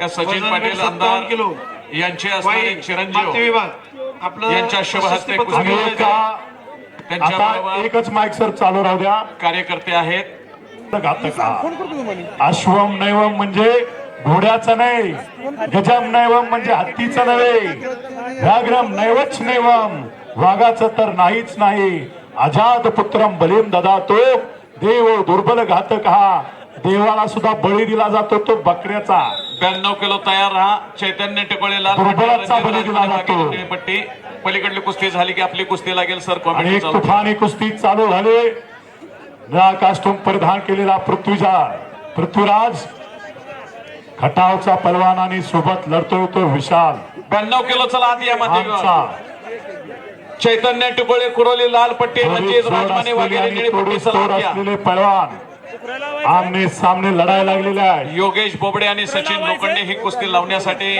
या Sachin Patil weight 57 kilo. आमदार यांचे असणारे चिरंजीव यांच्या शुभ हस्ते त्यांच्या एकच माईक सर चालू राहू द्या. कार्यकर्ते आहेत. घातक अश्वम नैवम म्हणजे घोड्याचं नाही गजम नैवम म्हणजे हत्तीचं नव्हे. व्याघ्रम नैवच नैवम वाघाचं तर नाहीच नाही. अजात पुत्रम बलीम ददातो देव दुर्बल घातक हा. देवाला सुद्धा बळी दिला जातो तो बकऱ्याचा. ब्याण्णव किलो तयार राहा. चैतन्य टिकोळे लाल पट्टी, पलीकडली कुस्ती झाली की आपली कुस्ती लागेल सर. कॉमेडी कुस्ती चालू झाली. कास्टूम परिधान केलेला पृथ्वीजा. पृथ्वीराज खटावचा पलवान आणि सोबत लढतोय तो विशाल. ब्याण्णव किलो चला आधी या आमचा. चैतन्य टिकोळे कुरोली लाल पट्टी राजमाने वगैरे. असलेले पलवान. आमने सामने लढायला लागलेले आहे. योगेश बोबडे आणि सचिन लोखंडे ही कुस्ती लावण्यासाठी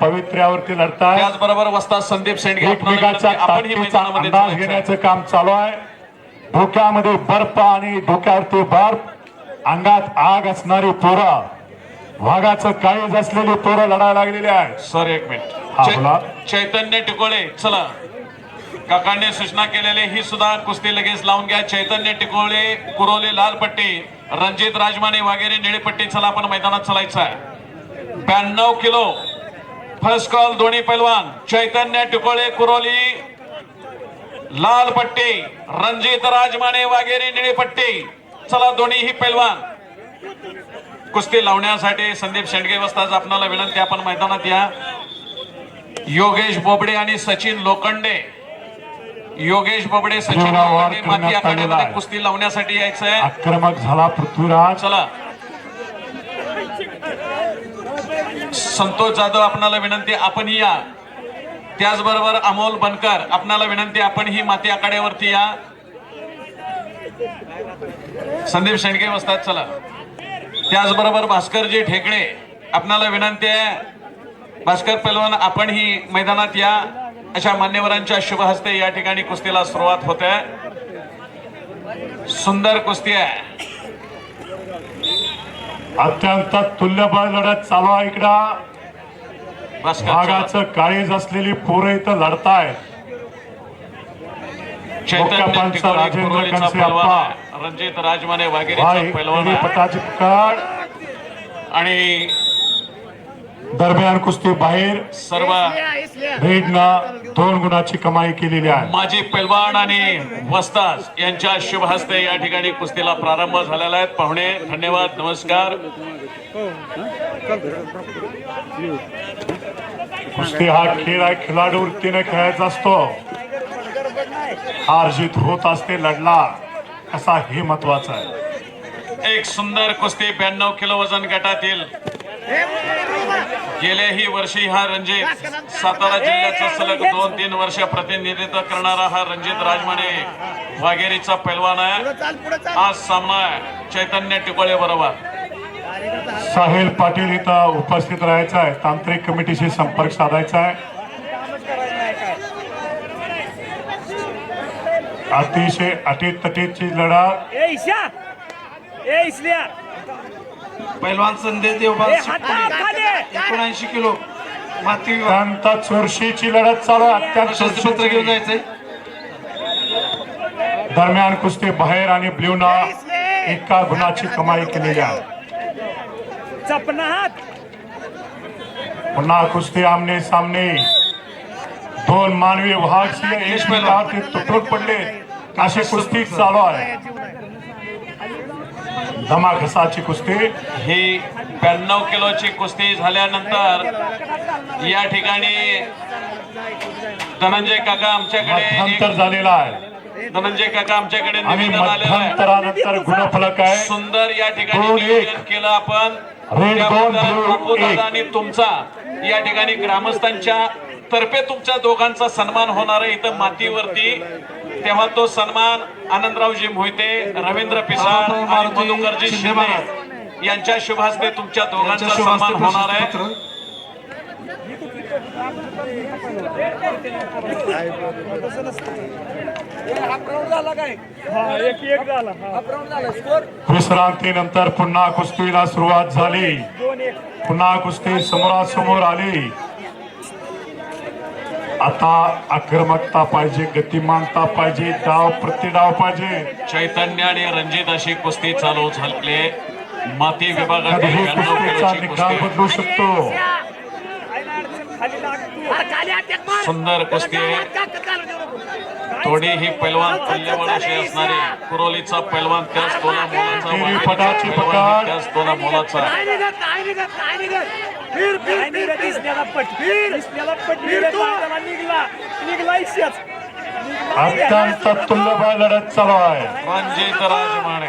पवित्र्यावरती लढताय. त्याचबरोबर वस्ताद संदीप ही मैदानामध्ये अंदाज. घेण्याचं काम चालू आहे. डोक्यामध्ये बर्फ आणि डोक्यावरती बर्फ. अंगात आग असणारी पोरं. वाघाचं काळीज असलेली पोरं लढायला लागलेली आहे सर एक मिनिट. चैतन्य टिकोळे चला. काकांनी सूचना केलेली ही सुद्धा कुस्ती लगेच लावून घ्या. चैतन्य टिकोळे कुरोले लाल पट्टी रणजित राजमाने वगैरे निळी पट्टी चला आपण मैदानात चलायचं आहे. ब्याण्णव किलो फर्स्ट कॉल दोन्ही पैलवान. चैतन्य टिकोळे कुरोली लाल पट्टी रणजित राजमाने वगैरे निळी पट्टी चला दोन्हीही पैलवान. कुस्ती लावण्यासाठी संदीप शेंडगे वस्ताज आपणाला विनंती आपण मैदानात या. योगेश बोबडे आणि सचिन लोखंडे. योगेश बोबडे सचिन माती आहे. कुस्ती लावण्यासाठी यायचंय. आक्रमक झाला पृथ्वीराज. चला. संतोष जाधव आपणाला विनंती आपण या. त्याचबरोबर अमोल बनकर आपणाला विनंती आपण ही माती आखाड्यावरती या. संदीप शेंडगे वसतात चला. त्याचबरोबर भास्करजी ठेकळे आपणाला विनंती आहे. भास्कर पैलवान आपण ही मैदानात या. अशा मान्यवरांच्या शुभ हस्ते या ठिकाणी कुस्तीला सुरुवात होते सुंदर कुस्ती आहे अत्यंत तुल्यबळ लढत चालू आहे इकडं. वाघाचं काळीज असलेली पोरं इथं. आहे. रणजित राजमाने. पटाची पकड आणि दरम्यान कुस्ती बाहेर. सर्व रेडनं दोन गुणाची कमाई केलेली आहे. माजी पैलवान आणि वस्ताज यांच्या शुभ हस्ते या ठिकाणी कुस्तीला प्रारंभ झालेला आहे. पाहुणे धन्यवाद नमस्कार. कुस्ती हा खेळ आहे खिलाडू वृत्तीने खेळायचा असतो. हार जीत होत असते लढला. कसा हे महत्वाचं आहे. एक सुंदर कुस्ती ब्याण्णव किलो वजन गटातील गेल्याही वर्षी हा रणजित. सातारा जिल्ह्याचा सलग दोन तीन वर्ष प्रतिनिधित्व करणारा हा रणजित राजमाने वाघेरीचा पैलवान आहे. आज सामना चैतन्य टिकोळे बरोबर. साहिल पाटील इथं उपस्थित राहायचं आहे. तांत्रिक कमिटीशी संपर्क साधायचा आहे. अतिशय अटीतटीची इसलिया! पैलवान संदेश एकोणऐंशी किलो माती चोरशीची लढत चालू आहे. अत्यंत प्रशस्तीपत्र घेऊन. जायचंय. दरम्यान कुस्ती बाहेर आणि ब्ल्यूना एका गुणाची कमाई केलेली आहे. चपना हात. पुन्हा कुस्ती आमने सामने. दोन मानवी वाहक तुटून पडले. अशी कुस्ती चालू आहे. धमाघसाची कुस्ती. ही ब्याण्णव किलोची कुस्ती झाल्यानंतर या ठिकाणी धनंजय काका आमच्याकडे झालेला आहे. धनंजय काका आमच्याकडे निवेदन गुणफलक आहे. सुंदर या ठिकाणी केलं आपण. आणि तुमचा या ठिकाणी ग्रामस्थांच्या तर्फे तुमच्या दोघांचा सन्मान होणार आहे. इथं मातीवरती तेव्हा तो सन्मान आनंदरावजी मोहिते रवींद्र पिसाळ आणि मारुती मधुकरजी शिंदे यांच्या शुभ हस्ते तुमच्या दोघांचा सन्मान होणार आहे. प्रशस्तीपत्र हा एक एक झाला हा विश्रांतीनंतर पुन्हा कुस्तीला सुरुवात झाली. पुन्हा कुस्ती समोरासमोर आली. आता आक्रमकता पाहिजे गतिमानता पाहिजे डाव प्रतिडाव पाहिजे. चैतन्य आणि रणजित अशी कुस्ती चालू झाली. माती विभागातील कधीही कुस्तीचा निकाल बदलू शकतो. सुंदर कुस्ती. आहे थोडी ही पैलवान तुल्यबळ अशी असणारी कुरोलीचा पैलवान त्याच तोला मोलाचा पैलवान. त्याच तोला मोलाचा. काय निघत इसल्याला पट इसल्याला पट निघत त्याला निघला निघला अत्यंत तुल्यबळ लढत चालू आहे रणजित राजमाने.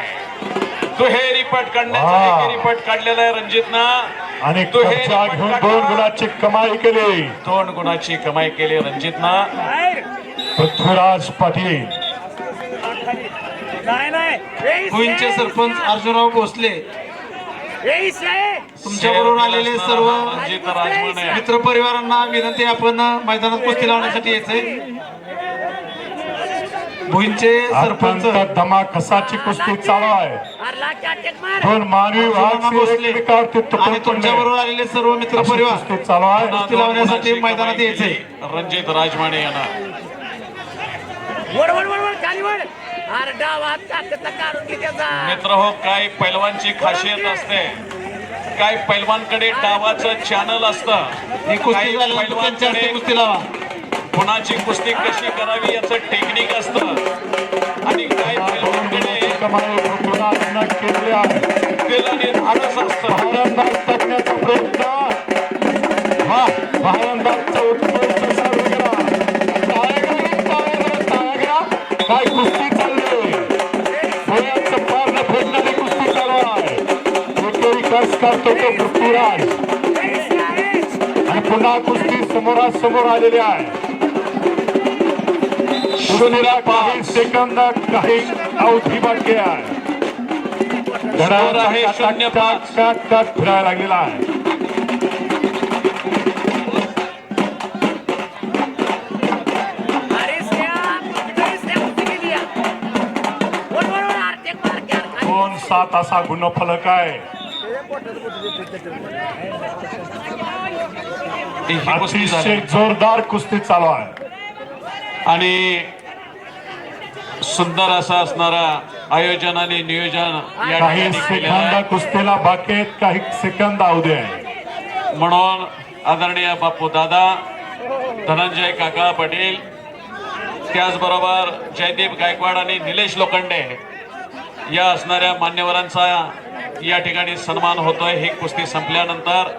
दुहेरी पट काढण्याचा हा. एकेरी पट काढलेला आहे रणजितनं. आणि दुहेरी कब्जा पट घेऊन काढला. दोन गुणाची कमाई केली. दोन गुणाची कमाई केली रणजितनं. पृथ्वीराज पाटील. खाली. नाही नाही. भुईंचे सरपंच अर्जुनराव भोसले. तुमच्याबरोबर आलेले सर्व मित्र परिवारांना विनंती आपण मैदानात कुस्ती लावण्यासाठी यायचंय. भुईंचे सरपंच. अत्यंत धमाकसाची कुस्ती चालू आहे दोन मानवी आणि तुमच्याबरोबर आलेले सर्व मित्र परिवार चालू आहे कुस्ती लावण्यासाठी मैदानात. केली रणजित राजमाने यांना. मित्र हो काय पैलवानची खासियत असते काय पैलवानकडे डावाचं चॅनल असतं ही कुस्ती काही पैलवानकडे कुस्ती लावा कुणाची कुस्ती कशी करावी याचं टेक्निक असतं आणि काय दोन पैलवानकडे दिल आणि धाडस असतं करतो तो पृथ्वीराज. आणि पुन्हा कुस्ती समोरासमोर आलेली आहे. सुनीला काही सेकंद काही अवधी बाकी आहे. स्कोर आहे शून्य पाच. काट काट फिरायला लागलेला आहे. दोन सात असा गुणफलक आहे. अतिशय जोरदार कुस्ती चालू आहे. आणि सुंदर असं असणारा आयोजन आणि नियोजन काही सेकंद कुस्तीला बाकी काही सेकंद अवधी आहे म्हणून आदरणीय बापू दादा धनंजय काका पाटील त्याचबरोबर जयदीप गायकवाड आणि निलेश लोखंडे या असणाऱ्या मान्यवरांचा या ठिकाणी सन्मान होतोय. ही कुस्ती संपल्यानंतर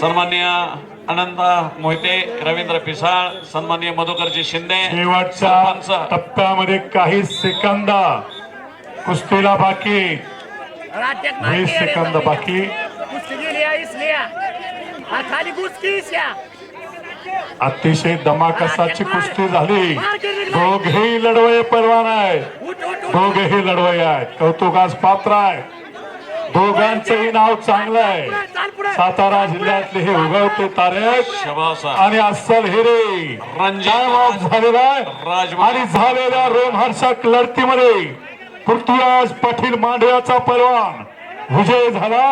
सन्मान्य आनंद मोहिते रवींद्र पिसाळ सन्मान्य मधुकरजी शिंदे शेवटच्या टप्प्यामध्ये काही सेकंद कुस्तीला बाकी. वीस सेकंद बाकी. अतिशय दमाकसाची कुस्ती झाली. दोघेही लढवय परवान आहे दोघेही लढवय आहेत. कौतुकास पात्र आहे. दोघांचंही नाव चांगलं आहे. सातारा जिल्ह्यातले हे उगवते तारे आणि अस्सल हिरे. झालेला आहे. आणि झालेल्या रोमहर्षक लढतीमध्ये पृथ्वीराज पाटील मांडव्याचा पैलवान विजय झाला.